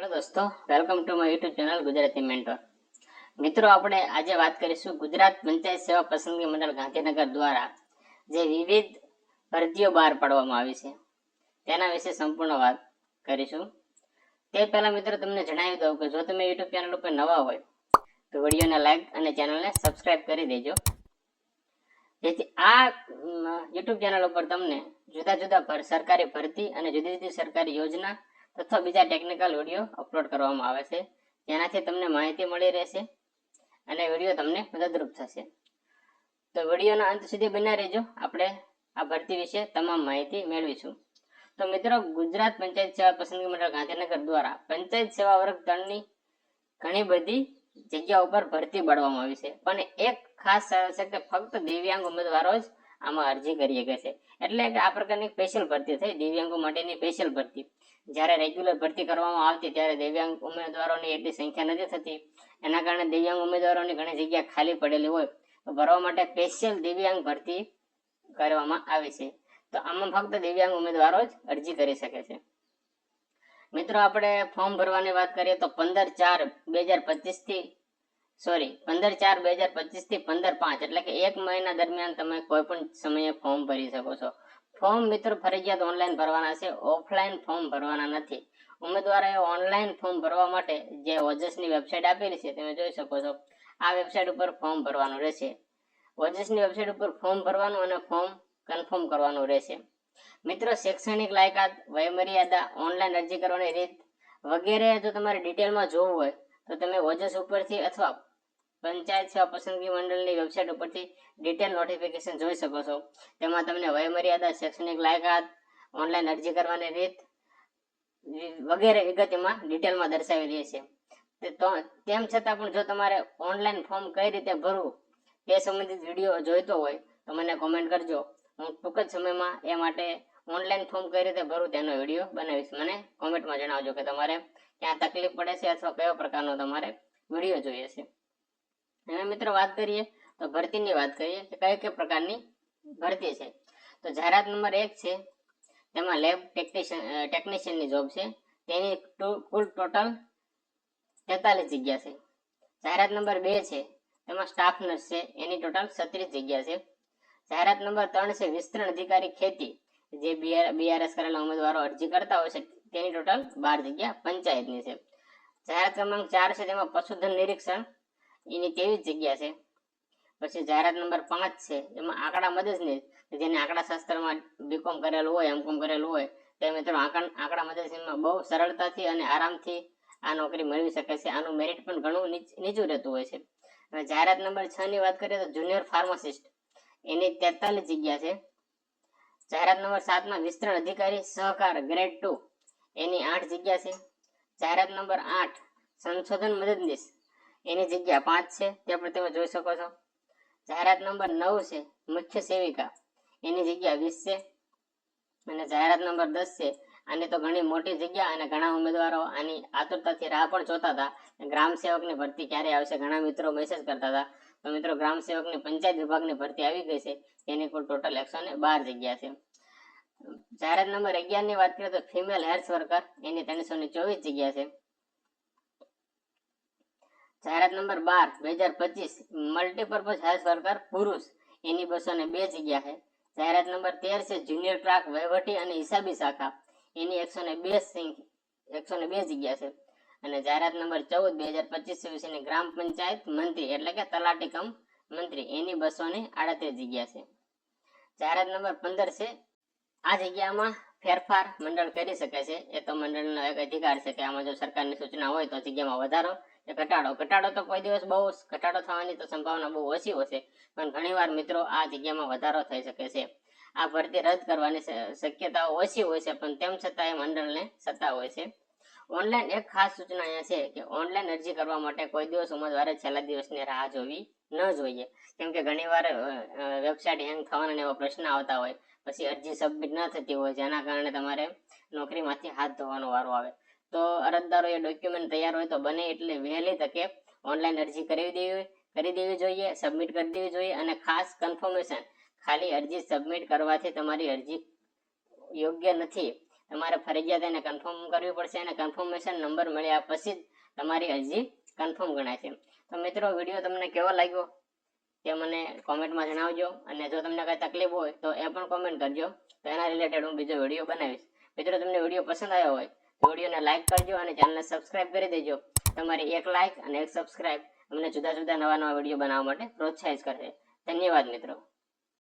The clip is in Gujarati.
હેલો દોસ્તો welcome to my YouTube channel Gujarati mentor મિત્રો, આપણે આજે વાત કરીશું ગુજરાત પંચાયત સેવા પસંદગી મંડળ ગાંધીનગર દ્વારા જે વિવિધ ભરતીઓ બહાર પાડવામાં આવી છે. તેના વિશે સંપૂર્ણ વાત કરીશું. તે પહેલાં મિત્રો, તમને જણાવી દઉં કે જો તમે યુટ્યુબ ચેનલ ઉપર નવા હોય, તો વિડીયોને લાઈક અને ચેનલને સબસ્ક્રાઇબ કરી દેજો. જેથી આ યુટ્યુબ ચેનલ ઉપર તમને જુદા જુદા સરકારી ભરતી અને જુદી જુદી સરકારી યોજના તથા બીજા ટેકનિકલ વીડિયો અપલોડ કરવામાં આવે છે. જેનાથી તમને માહિતી મળી રહેશે અને વીડિયો તમને મદદરૂપ થશે. તો વિડીયોના અંત સુધી બના રહેજો. આપણે આ ભરતી વિશે તમામ માહિતી મેળવીશું. તો મિત્રો, ગુજરાત પંચાયત સેવા પસંદગી મંડળ ગાંધીનગર દ્વારા પંચાયત સેવા વર્ગ ત્રણની ઘણી બધી જગ્યા ઉપર ભરતી પાડવામાં આવી છે. પણ એક ખાસ છે કે ફક્ત દિવ્યાંગ ઉમેદવારો જ આમાં અરજી કરી શકે છે. એટલે કે આ પ્રકારની સ્પેશિયલ ભરતી થઈ, દિવ્યાંગો માટેની સ્પેશિયલ ભરતી. જ્યારે રેગ્યુલર ભરતી કરવામાં આવતી ત્યારે દિવ્યાંગ ઉમેદવારોની એટલી સંખ્યા નથી થતી. એના કારણે દિવ્યાંગ ઉમેદવારોની ઘણી જગ્યા ખાલી પડેલી હોય. તો ભરવા માટે સ્પેશિયલ દિવ્યાંગ ભરતી કરવામાં આવી છે. તો આમાં ફક્ત દિવ્યાંગ ઉમેદવારો જ અરજી કરી શકે છે. મિત્રો, આપણે ફોર્મ ભરવાની વાત કરીએ તો પંદર ચાર બે હજાર પચીસથી સોરી પંદર ચાર બે હજાર પચીસથી પંદર પાંચ, એટલે કે એક મહિના દરમિયાન તમે કોઈ પણ સમયે ફોર્મ ભરી શકો છો. ફોર્મ મિત્રો ફરજિયાત ઓનલાઈન ભરવાના છે. ઓફલાઈન ફોર્મ ભરવાના નથી. ઉમેદવારોએ ઓનલાઈન ફોર્મ ભરવા માટે જે ઓજસની વેબસાઇટ આપેલી છે તમે જોઈ શકો છો. આ વેબસાઇટ ઉપર ફોર્મ ભરવાનું રહેશે. ઓજસની વેબસાઇટ ઉપર ફોર્મ ભરવાનું અને ફોર્મ કન્ફર્મ કરવાનું રહેશે. મિત્રો, શૈક્ષણિક લાયકાત, વયમર્યાદા, ઓનલાઈન અરજી કરવાની રીત વગેરે જો તમારે ડિટેલમાં જોવું હોય તો તમે ઓજસ ઉપરથી અથવા પંચાયત સેવા પસંદગી મંડળની વેબસાઇટ ઉપરથી ડિટેલ નોટિફિકેશન જોઈ શકો છો. તેમાં તમને વયમર્યાદા, શૈક્ષણિક લાયકાત ઓનલાઈન અરજી કરવાની રીત વગેરે વિગત ડિટેલમાં દર્શાવેલી છે તેમ છતાં પણ જો તમારે ઓનલાઈન ફોર્મ કઈ રીતે ભરવું તે સંબંધિત વીડિયો જોઈતો હોય તો મને કોમેન્ટ કરજો. હું ટૂંક જ સમયમાં એ માટે ઓનલાઈન ફોર્મ કઈ રીતે ભરવું તેનો વીડિયો બનાવીશ. મને કોમેન્ટમાં જણાવજો કે તમારે ક્યાં તકલીફ પડે છે અથવા કયો પ્રકારનો તમારે વીડિયો જોઈએ છે. હવે મિત્રો વાત કરીએ તો ભરતીની વાત કરીએ કે કઈ કઈ પ્રકારની ભરતી છે? તો જાહેરાત નંબર એક છે, તેમાં લેબ ટેકનિશિયન ટેકનિશિયનની જોબ છે. તેની કુલ ટોટલ તેતાલીસ જગ્યા છે. જાહેરાત નંબર બે છે, તેમાં સ્ટાફ નર્સ છે, એની ટોટલ છત્રીસ જગ્યા છે. જાહેરાત નંબર ત્રણ છે, વિસ્તરણ અધિકારી ખેતી, જે બીઆરએસ કરેલા ઉમેદવારો અરજી કરતા હોય છે, તેની ટોટલ બાર જગ્યા પંચાયતની છે. જાહેરાત ક્રમાંક ચાર છે, તેમાં પશુધન નિરીક્ષણ એની તેવી જગ્યા છે? પછી જાહેરાત નંબર પાંચ છે, એમાં આંકડા મદદનીશ જેને આંકડા શાસ્ત્રમાં બીકોમ કરેલું હોય એમકોમ કરેલું હોય, તે મિત્રો આંકડા મદદનીશમાં બહુ સરળતાથી અને આરામથી આ નોકરી મેળવી શકે છે. આનું મેરિટ પણ ઘણું નીચું રહેતું હોય છે. હવે જાહેરાત નંબર છ ની વાત કરીએ તો જુનિયર ફાર્માસિસ્ટ એની તેતાલીસ જગ્યા છે. જાહેરાત નંબર સાતમાં વિસ્તરણ અધિકારી સહકાર ગ્રેડ ટુ એની આઠ જગ્યા છે. જાહેરાત નંબર આઠ સંશોધન મદદનીશ. એની જગ્યા પાંચ છે તે પણ તમે જોઈ શકો છો. જાહેરાત નંબર નવ છે, મુખ્ય સેવિકા. એની જગ્યા વીસ છે અને જાહેરાત નંબર દસ છે. આની તો ઘણી મોટી જગ્યા અને ઘણા ઉમેદવારો આની આતુરતાથી રાહ પણ જોતા હતા. ગ્રામ સેવકની ભરતી ક્યારે આવશે ઘણા મિત્રો મેસેજ કરતા હતા. તો મિત્રો, ગ્રામ સેવકની પંચાયત વિભાગની ભરતી આવી ગઈ છે. તેની કુલ ટોટલ એકસો ને બાર જગ્યા છે. જાહેરાત નંબર અગિયારની વાત કરીએ તો ફિમેલ હેલ્થ વર્કર એની ત્રણસો ને ચોવીસ જગ્યા છે. જાહેરાત નંબર બાર, બે હજાર પચીસ મલ્ટીપર્પઝ હેલ્થ વર્કર પુરુષ. એની બસો ને બે જગ્યા છે. જાહેરાત નંબર તેર છે જુનિયર ટ્રાક વહીવટી અને હિસાબી શાખા. એની એકસો ને બે એકસો ને બે જગ્યા છે. અને જાહેરાત નંબર ચૌદ, બે હજાર પચીસ વિશેની ગ્રામ પંચાયત મંત્રી, એટલે કે તલાટી કમ મંત્રી. એની બસો ને આડત્રીસ જગ્યા છે. જાહેરાત નંબર પંદર છે, આ જગ્યામાં ફેરફાર મંડળ કરી શકે છે. એ તો મંડળનો એક અધિકાર છે કે આમાં જો સરકારની સૂચના હોય તો જગ્યામાં વધારો ઘટાડો. ઘટાડો તો કોઈ દિવસ બહુ ઘટાડો થવાની તો સંભાવના બહુ ઓછી હશે. પણ ઘણીવાર મિત્રો આ જગ્યામાં વધારો થઈ શકે છે. આ ભરતી રદ કરવાની શક્યતાઓ ઓછી હોય છે, પણ તેમ છતાં એ મંડળને સત્તા હોય છે. ઓનલાઈન એક ખાસ સૂચના અહીંયા છે કે ઓનલાઈન અરજી કરવા માટે કોઈ દિવસ ઉમેદવારે છેલ્લા દિવસની રાહ જોવી ન જોઈએ. કેમ કે ઘણીવાર વેબસાઇટ હેંગ થવાના એવા પ્રશ્ન આવતા હોય. પછી અરજી સબમિટ ન થતી હોય, જેના કારણે તમારે નોકરીમાંથી હાથ ધોવાનો વારો આવે. તો અરજદારો એ ડોક્યુમેન્ટ તૈયાર હોય તો બને એટલે વહેલી તકે ઓનલાઈન અરજી કરી દેવી કરી દેવી જોઈએ સબમિટ કરી દેવી જોઈએ અને ખાસ કન્ફર્મેશન ખાલી અરજી સબમિટ કરવાથી તમારી અરજી યોગ્ય નથી. તમારે ફરજિયાત એને કન્ફર્મ કરવી પડશે અને કન્ફર્મેશન નંબર મળ્યા પછી જ તમારી અરજી કન્ફર્મ ગણાય છે. તો મિત્રો, વીડિયો તમને કેવો લાગ્યો? તે મને કોમેન્ટમાં જણાવજો અને જો તમને કાંઈ તકલીફ હોય તો એ પણ કોમેન્ટ કરજો. તો એના રિલેટેડ હું બીજો વીડિયો બનાવીશ. મિત્રો, તમને વીડિયો પસંદ આવ્યો હોય તો વિડીયોને લાઇક કરજો અને ચેનલને સબસ્ક્રાઇબ કરી દેજો. તમારી એક લાઇક અને એક સબસ્ક્રાઇબ અમને જુદા જુદા નવા નવા વીડિયો બનાવવા માટે પ્રોત્સાહિત કરશે. ધન્યવાદ મિત્રો.